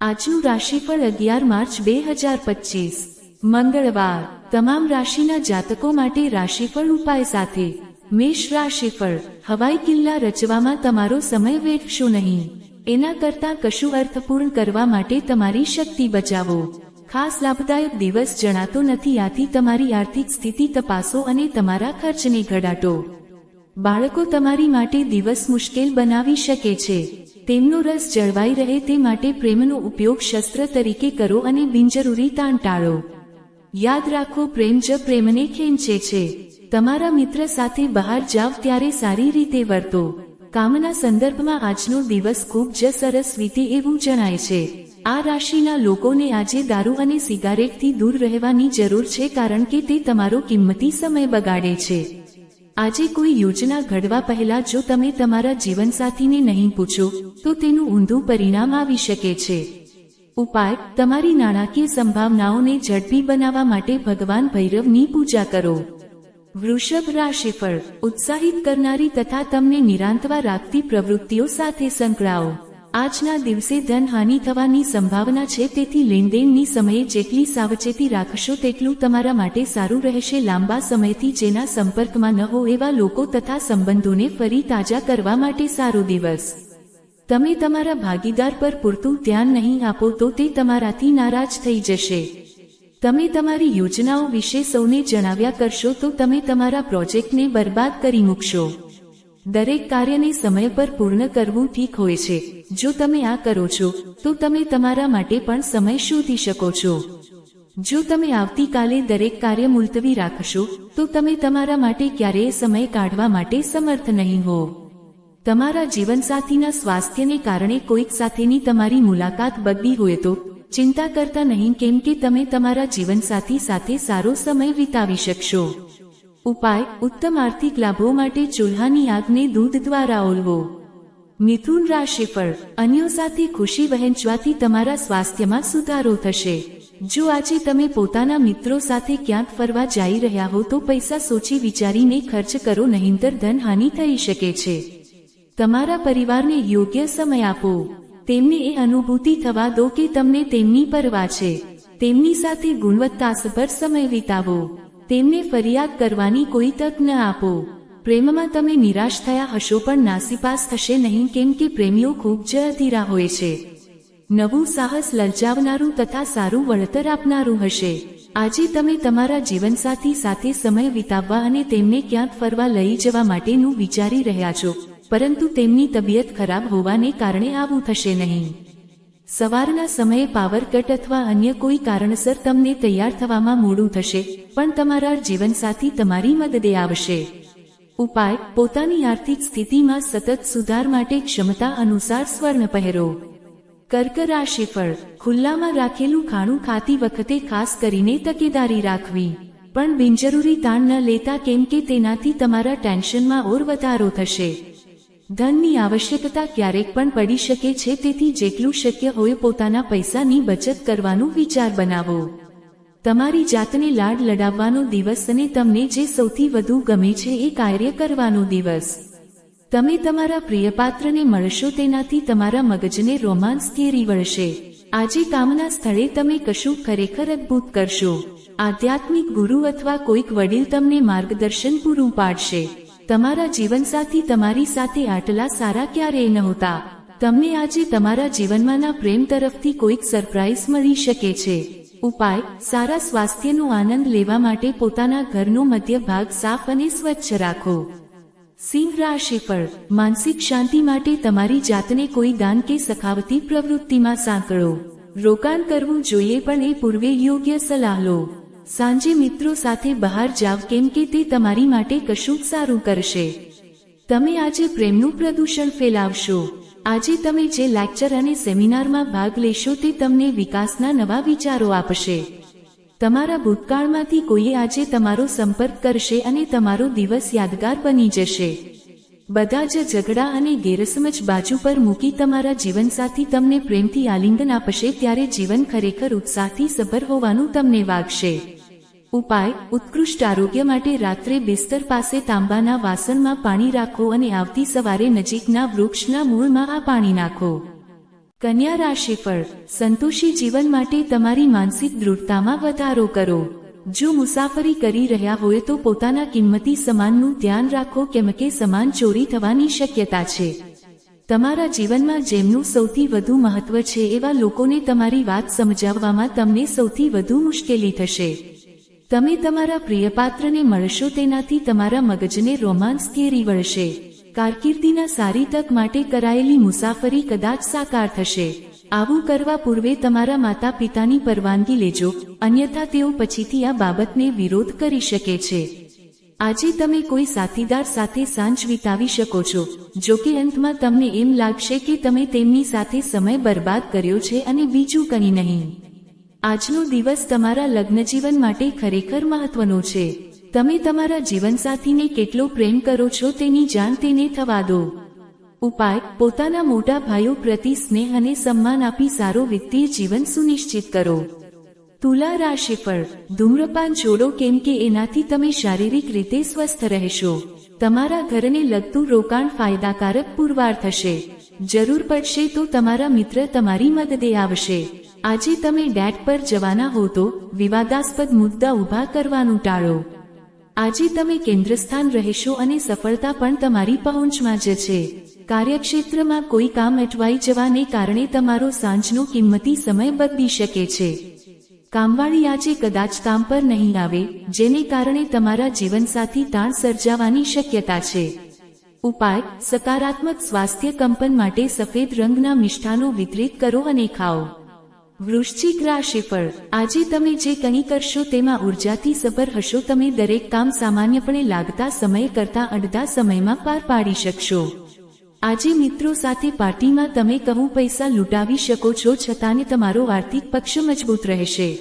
આજનું રાશિફળ અગિયાર માર્ચ બે હજાર પચીસ. મંગળવાર. તમામ રાશિના જાતકો માટે રાશિફળ ઉપાય સાથે. મેષ રાશિફળ. હવાઈ કિલ્લા રચવામાં તમારો સમય વેઠશો નહીં. એના કરતાં કશું અર્થપૂર્ણ કરવા માટે તમારી શક્તિ બચાવો. ખાસ લાભદાયક દિવસ જણાતો નથી, આથી તમારી આર્થિક સ્થિતિ તપાસો અને તમારા ખર્ચને ઘટાડો. બાળકો તમારી માટે દિવસ મુશ્કેલ બનાવી શકે છે. તેમનો રસ જળવાઈ રહે તે માટે પ્રેમનો ઉપયોગ શસ્ત્ર તરીકે કરો અને બિનજરૂરી તાણ ટાળો. યાદ રાખો, પ્રેમ જ પ્રેમને ખેંચે છે. તમારા મિત્ર સાથે બહાર જાવ ત્યારે સારી રીતે વર્તો. કામના સંદર્ભમાં આજનો દિવસ ખૂબ જ સરસ વીતે એવું જણાય છે. આ રાશિના લોકોને આજે દારૂ અને સિગારેટથી દૂર રહેવાની જરૂર છે કારણ કે તે તમારો કિંમતી સમય બગાડે છે. આજે કોઈ યોજના ઘડવા પહેલા જો તમે તમારા જીવનસાથીને નહીં પૂછો, તો તેનું ઊંધું પરિણામ આવી શકે છે. ઉપાય, તમારી નાણાકીય સંભાવનાઓને ઝડપી બનાવવા માટે ભગવાન ભૈરવની પૂજા કરો. વૃષભ રાશિફળ, ઉત્સાહિત કરનારી તથા તમને નિરાંતવા રાખતી પ્રવૃત્તિઓ સાથે સંકળાઓ. આજના દિવસે ધનહાનિ થવાની સંભાવના છે, તેથી લેણદેણની સમયે જેટલી સાવચેતી રાખશો તેટલું તમારા માટે સારું રહેશે. લાંબા સમયથી જેના સંપર્કમાં ન હો એવા લોકો તથા સંબંધોને ફરી તાજા કરવા માટે સારો દિવસ. તમે તમારા ભાગીદાર પર પૂરતું ધ્યાન નહીં આપો તો તે તમારાથી નારાજ થઈ જશે. તમે તમારી યોજનાઓ વિશે સૌને જણાવ્યા કરશો તો તમે તમારા પ્રોજેક્ટને બરબાદ કરી મૂકશો. દરેક કાર્યને સમય પર પૂર્ણ કરવું ઠીક હોય છે. જો તમે આ કરો છો, તો તમે તમારા માટે પણ સમય શોધી શકો છો. જો તમે આવતીકાલે દરેક કાર્ય મુલતવી રાખશો, તો તમે તમારા માટે ક્યારેય સમય કાઢવા માટે સમર્થ નહીં હો. તમારા જીવનસાથીના સ્વાસ્થ્યને કારણે કોઈક સાથેની તમારી મુલાકાત બગડી હોય તો ચિંતા કરતા નહીં, કેમ કે તમે તમારા જીવનસાથી સાથે સારો સમય વિતાવી શકશો. ઉપાય ઉત્તમ આર્થિક લાભો માટે ચૂલ્હાની આગને દૂધ દ્વારા ઓલવો મિથુન રાશિફળ અન્યો સાથે ખુશી વહેંચવાથી તમારા સ્વાસ્થ્યમાં સુધારો થશે. જો આજે તમે પોતાના મિત્રો સાથે ક્યાંક ફરવા જઈ રહ્યા હો તો પૈસા સોચી વિચારીને ખર્ચ કરો નહીંતર ધનહાનિ થઈ શકે છે. તમારા પરિવારને યોગ્ય સમય આપો. તેમને એ અનુભૂતિ થવા દો કે તમને તેમની પરવા છે. તેમની સાથે ગુણવત્તાસભર સમય વિતાવો. તેમને ફરિયાદ કરવાની કોઈ તક ન આપો. પ્રેમમાં તમે નિરાશ થયા હશો પણ નાસીપાસ થશે નહીં કેમ કે પ્રેમીઓ ખૂબ જ અધીરા હોય છે. નવું સાહસ લલચાવનારું તથા સારું વળતર આપનારું હશે. આજે તમે તમારા જીવનસાથી સાથે સમય વિતાવવા અને તેમને ક્યાંક ફરવા લઈ જવા માટેનું વિચારી રહ્યા છો, પરંતુ તેમની તબિયત ખરાબ હોવાને કારણે આવું થશે નહીં. સવારના સમયે પાવર કટ અથવા અન્ય કોઈ કારણસર તમને તૈયાર થવામાં મોડું થશે, પણ તમારા જીવનસાથી તમારી મદદે આવશે. ઉપાય, પોતાની આર્થિક સ્થિતિમાં સતત સુધાર માટે ક્ષમતા અનુસાર સ્વર્ણ પહેરો. કર્ક રાશિફળ ખુલ્લામાં રાખેલું ખાણું ખાતી વખતે ખાસ કરીને તકેદારી રાખવી. પણ બિનજરૂરી તાણ ન લેતા કેમ કે તેનાથી તમારા ટેન્શનમાં ઓર વધારો થશે. ધનની આવશ્યકતા ક્યારેક પણ પડી શકે છે, તેથી જેટલું શક્ય હોય પોતાના પૈસાની બચત કરવાનું વિચાર બનાવો. તમારી જાતને લાડ લડાવવાનો દિવસ અને તમને જે સૌથી વધુ ગમે છે એ કાર્ય કરવાનો દિવસ. તમે તમારા પ્રિયપાત્રને મળશો તેનાથી તમારા મગજને રોમાન્સ થિયરી વળશે. આજે કામના સ્થળે તમે કશું ખરેખર અદ્ભુત કરશો. આધ્યાત્મિક ગુરુ અથવા કોઈક વડીલ તમને માર્ગદર્શન પૂરું પાડશે. તમારા જીવનસાથી તમારી સાથે આટલા સારા ક્યારેય નહોતા. તમને આજે તમારા જીવનમાંના પ્રેમ તરફથી કોઈક સરપ્રાઇઝ મળી શકે છે. ઉપાય, સારા સ્વાસ્થ્યનો આનંદ લેવા માટે પોતાના ઘરનો મધ્ય ભાગ સાફ અને સ્વચ્છ રાખો. સિંહ રાશિફળ માનસિક શાંતિ માટે તમારી જાતને કોઈ દાન કે સખાવતી પ્રવૃત્તિમાં સાંકળો. રોકાણ કરવું જોઈએ પણ એ પૂર્વે યોગ્ય સલાહ લો. સાંજે મિત્રો સાથે બહાર જાવ કેમ કે તે તમારી માટે કશુંક સારું કરશે. તમે આજે પ્રેમનું પ્રદૂષણ ફેલાવશો. આજે તમે જે લેક્ચર અને સેમિનારમાં ભાગ લેશો તે તમને વિકાસના નવા વિચારો આપશે. તમારા ભૂતકાળમાંથી કોઈએ આજે તમારો સંપર્ક કરશે અને તમારો દિવસ યાદગાર બની જશે. બધા જ ઝઘડા અને ગેરસમજ બાજુ પર મૂકી તમારા જીવનસાથી તમને પ્રેમથી આલિંગન આપશે ત્યારે જીવન ખરેખર ઉત્સાહથી સભર હોવાનું તમને વાગશે. ઉપાય, ઉત્કૃષ્ટ આરોગ્ય માટે રાત્રે બિસ્તર પાસે તાંબાના વાસણમાં પાણી રાખો અને આવતી સવારે નજીકના વૃક્ષના મૂળમાં આ પાણી નાખો. કન્યા રાશિફળ સંતોષી જીવન માટે તમારી માનસિક દૃઢતામાં વધારો કરો. જો મુસાફરી કરી રહ્યા હોય તો પોતાના કિંમતી સમાનનું ધ્યાન રાખો કેમ કે સમાન ચોરી થવાની શક્યતા છે. તમારા જીવનમાં જેમનું સૌથી વધુ મહત્વ છે એવા લોકોને તમારી વાત સમજાવવામાં તમને સૌથી વધુ મુશ્કેલી થશે. તમે તમારા પ્રિયપાત્રને મળશો તેનાથી તમારા મગજને રોમાન્સ કેરી વળશે. કારકિર્દીના સારી તક માટે કરાયેલી મુસાફરી કદાચ સાકાર થશે. આવું કરવા પૂર્વે તમારા માતા પિતાની પરવાનગી લેજો, અન્યથા તેઓ પછીથી આ બાબતને વિરોધ કરી શકે છે. આજે તમે કોઈ સાથીદાર સાથે સાંજ વિતાવી શકો છો, જો કે અંતમાં તમને એમ લાગશે કે તમે તેમની સાથે સમય બરબાદ કર્યો છે અને બીજું કંઈ નહીં. આજનો દિવસ તમારા લગ્નજીવન માટે ખરેખર મહત્વનો છે. તમે તમારા જીવનસાથીને કેટલો પ્રેમ કરો છો તેની જાણ તેને થવા દો. ઉપાય, પોતાના મોટા ભાઈઓ પ્રતિ સ્નેહ અને સન્માન આપી સારો વિત્તીય જીવન સુનિશ્ચિત કરો. તુલા રાશિફળ ધૂમ્રપાન છોડો કેમ કે એનાથી તમે શારીરિક રીતે સ્વસ્થ રહેશો. તમારા ઘરને લગતું રોકાણ ફાયદાકારક પુરવાર થશે. જરૂર પડશે તો તમારા મિત્ર તમારી મદદે આવશે. આજે તમે ડેટ પર જવાના હો તો વિવાદાસ્પદ મુદ્દા ઊભા કરવાનું ટાળો. આજે તમે કેન્દ્રસ્થાન રહેશો અને સફળતા પણ તમારી પહોંચમાં જ છે. કાર્યક્ષેત્રમાં કોઈ કામ અટવાઈ જવાને કારણે તમારો સાંજનો કિંમતી સમય બદલી શકે છે. કામવાળી આજે કદાચ કામ પર નહીં આવે, જેને કારણે તમારા જીવનસાથી તાણ સર્જાવાની શક્યતા છે. ઉપાય, સકારાત્મક સ્વાસ્થ્ય કંપન માટે સફેદ રંગના મિષ્ઠાનો વિતરિત કરો અને ખાઓ. વૃશ્ચિક રાશિફળ આજે તમે જે કંઈ કરશો તેમાં ઉર્જાથી સભર હશો. તમે દરેક કામ સામાન્યપણે લાગતા સમય કરતા અડધા સમયમાં પાર પાડી શકશો. આજે મિત્રો સાથે પાર્ટીમાં તમે કહું પૈસા લૂંટાવી શકો છો છતાંને તમારો આર્થિક પક્ષ મજબૂત રહેશે.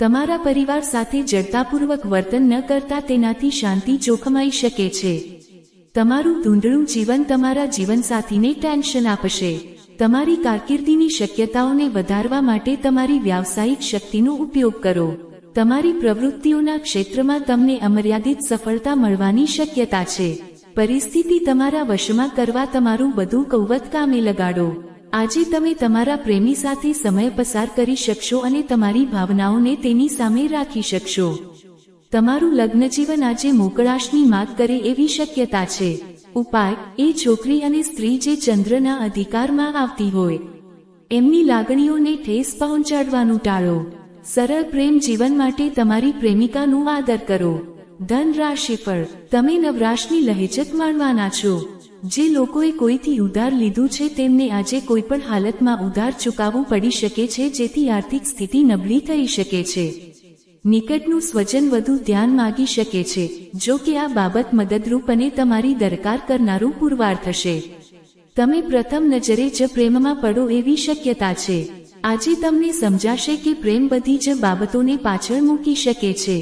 તમારા પરિવાર સાથે જડતાપૂર્વક વર્તન ન કરતા તેનાથી શાંતિ જોખમાઈ શકે છે. તમારું ધૂંધળું જીવન તમારા જીવનસાથીને ટેન્શન આપશે. તમારી કારકિર્દીની શક્યતાઓને વધારવા માટે તમારી વ્યાવસાયિક શક્તિનો ઉપયોગ કરો. તમારી પ્રવૃત્તિઓના ક્ષેત્રમાં તમને અમર્યાદિત સફળતા મળવાની શક્યતા છે. પરિસ્થિતિ તમારા વશમાં કરવા તમારું બધું કૌવત કામે લગાડો. આજે તમે તમારા પ્રેમી સાથે સમય પસાર કરી શકશો અને તમારી ભાવનાઓને તેની સામે રાખી શકશો. તમારું લગ્નજીવન આજે મોકળાશની માગ કરે એવી શક્યતા છે. ઉપાય, એ છોકરી અને સ્ત્રી જે ચંદ્રના અધિકારમાં આવતી હોય, એમની લાગણીઓને ઠેસ પહોંચાડવાનું ટાળો. સરળ પ્રેમ જીવન માટે તમારી પ્રેમિકાનું આદર કરો. ધન રાશિ પર, તમે નવરાશની લહેજત માણવાના છો. જે લોકોએ કોઈથી ઉધાર લીધું છે તેમને આજે કોઈ પણ હાલતમાં ઉધાર ચૂકવવું પડી શકે છે જેથી આર્થિક સ્થિતિ નબળી થઈ શકે છે. નિકટનું સ્વજન વધુ ધ્યાન માગી શકે છે, જો કે આ બાબત મદદરૂપ અને તમારી દરકાર કરનારું પુરવાર થશે. તમે પ્રથમ નજરે જ પ્રેમમાં પડો એવી શક્યતા છે. આજે તમને સમજાશે કે પ્રેમ બધી જ બાબતોને પાછળ મૂકી શકે છે.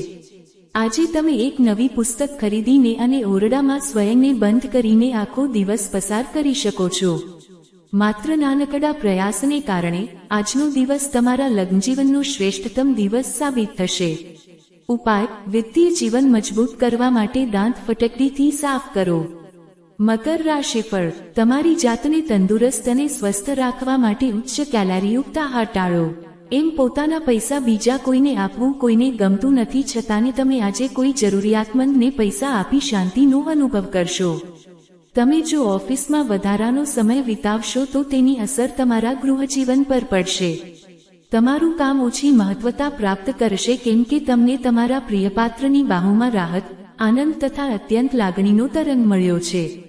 આજે તમે એક નવી પુસ્તક ખરીદીને અને ઓરડામાં સ્વયંને બંધ કરીને આખો દિવસ પસાર કરી શકો છો. માત્ર નાનકડા પ્રયાસને કારણે આજનો દિવસ તમારા લગ્નજીવનનો શ્રેષ્ઠતમ દિવસ સાબિત થશે. ઉપાય, વિત્તીય જીવન મજબૂત કરવા માટે દાંત ફટકડીથી સાફ કરો. મકર રાશિફળ, તમારી જાતને તંદુરસ્ત અને સ્વસ્થ રાખવા માટે ઉચ્ચ કેલેરીયુક્ત આહાર ટાળો. એમ પોતાના પૈસા બીજા કોઈને આપવું કોઈને ગમતું નથી છતાંને તમે આજે કોઈ જરૂરિયાતમંદને પૈસા આપી શાંતિનો અનુભવ કરશો. તમે જો ઓફિસમાં વધારાનો સમય વિતાવશો તો તેની અસર તમારા ગૃહજીવન પર પડશે. તમારું કામ ઓછી મહત્વતા પ્રાપ્ત કરશે કેમ કે તમને તમારા પ્રિયપાત્રની બાહુમાં રાહત, આનંદ તથા અત્યંત લાગણીનો તરંગ મળ્યો છે.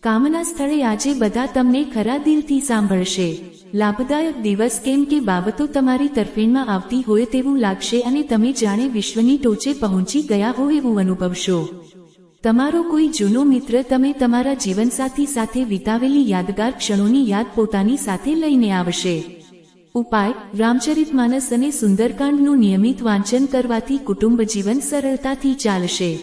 કામના સ્થળે આજે બધા તમને ખરા દિલથી સાંભળશે. લાભદાયક દિવસ કેમ કે બાબતો તમારી તરફેણમાં આવતી હોય તેવું લાગશે અને તમે જાણે વિશ્વની ટોચે પહોંચી ગયા હો એવું અનુભવશો. તમારો કોઈ જૂનો મિત્ર તમે તમારા જીવનસાથી સાથે વિતાવેલી યાદગાર ક્ષણોની યાદ પોતાની સાથે લઈને આવશે. ઉપાય, રામચરિત માનસ અને સુંદરકાંડનું નિયમિત વાંચન કરવાથી કુટુંબ જીવન સરળતાથી ચાલશે.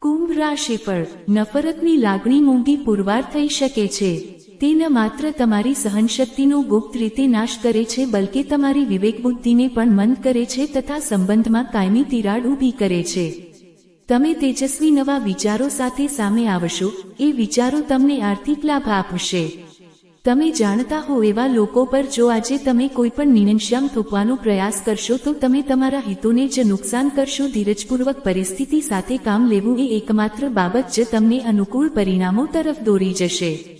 કુંભ રાશિ પર, નફરતની લાગણી મોંઘી પુરવાર થઈ શકે છે. તે ન માત્ર તમારી સહનશક્તિનો ગુપ્ત રીતે નાશ કરે છે, બલકે તમારી વિવેક બુદ્ધિને પણ મંદ કરે છે તથા સંબંધમાં કાયમી તિરાડ ઊભી કરે છે. તમે તેજસ્વી નવા વિચારો સાથે સામે આવશો, એ વિચારો તમને આર્થિક લાભ આપશે. તમે જાણતા હો એવા લોકો પર જો આજે તમે કોઈ પણ નિર્ણયક્ષમ થોપવાનો પ્રયાસ કરશો તો તમે તમારા હિતોને જ નુકસાન કરશો. ધીરજપૂર્વક પરિસ્થિતિ સાથે કામ લેવું એ એકમાત્ર બાબત જ તમને અનુકૂળ પરિણામો તરફ દોરી જશે.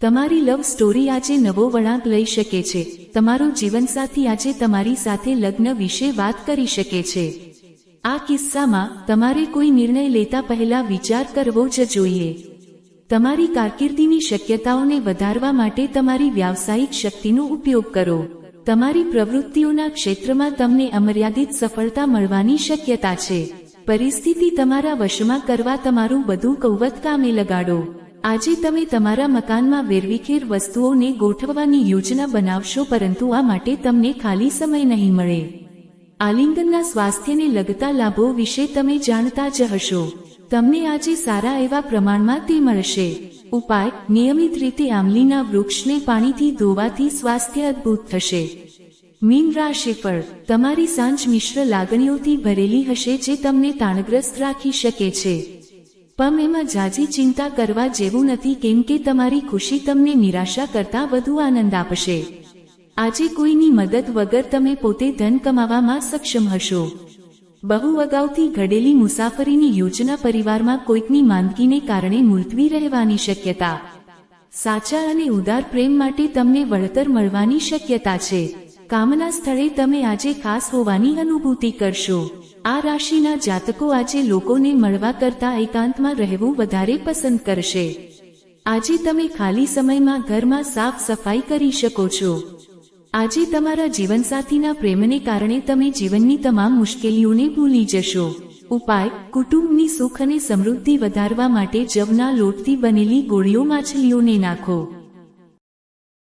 તમારી લવ સ્ટોરી આજે નવો વળાંક લઈ શકે છે. તમારો જીવનસાથી આજે તમારી સાથે લગ્ન વિશે વાત કરી શકે છે. આ કિસ્સામાં તમારે કોઈ નિર્ણય લેતા પહેલા વિચાર કરવો જ જોઈએ. તમારી કારકિર્દીની શક્યતાઓને વધારવા માટે તમારી વ્યાવસાયિક શક્તિનો ઉપયોગ કરો. તમારી પ્રવૃત્તિઓના ક્ષેત્રમાં તમને અમર્યાદિત સફળતા મળવાની શક્યતા છે. પરિસ્થિતિ તમારા વશમાં કરવા તમારું બધું કૌવત કામે લગાડો. આજે તમે તમારા મકાનમાં વેરવિખેર વસ્તુઓને ગોઠવવાની યોજના બનાવશો, પરંતુ આ માટે તમને ખાલી સમય નહીં મળે. આલિંગનના સ્વાસ્થ્યને લગતા લાભો વિશે તમે જાણતા જ હશો. તમને આજે સારા એવા પ્રમાણમાં તે મળશે. ઉપાય, નિયમિત રીતે આમલીના વૃક્ષને પાણીથી ધોવાથી સ્વાસ્થ્ય અદ્ભુત થશે. મીન રાશિફળ તમારી સાંજ મિશ્ર લાગણીઓથી ભરેલી હશે જે તમને તાણગ્રસ્ત રાખી શકે છે. પણ એમાં જાજી ચિંતા કરવા જેવું નથી કેમ કે તમારી ખુશી તમને નિરાશા કરતા વધુ આનંદ આપશે. આજે કોઈની મદદ વગર તમે પોતે ધન કમાવામાં સક્ષમ હશો. બહુ અગાઉથી ઘડેલી મુસાફરીની યોજના પરિવારમાં કોઈકની માંદગીને કારણે મુલતવી રહેવાની શક્યતા. સાચા અને ઉદાર પ્રેમ માટે તમને વળતર મળવાની શક્યતા છે. કામના સ્થળે તમે આજે ખાસ હોવાની અનુભૂતિ કરશો. આ રાશિના જાતકો આજે લોકોને મળવા કરતા એકાંતમાં રહેવું વધારે પસંદ કરશે. આજે તમે ખાલી સમયમાં ઘરમાં સાફ સફાઈ કરી શકો છો. આજે તમારા જીવનસાથીના પ્રેમને કારણે તમે જીવનની તમામ મુશ્કેલીઓને ભૂલી જશો. ઉપાય, કુટુંબની સુખ અને સમૃદ્ધિ વધારવા માટે જવના લોટથી બનેલી ગોળીઓ માછલીઓને નાખો.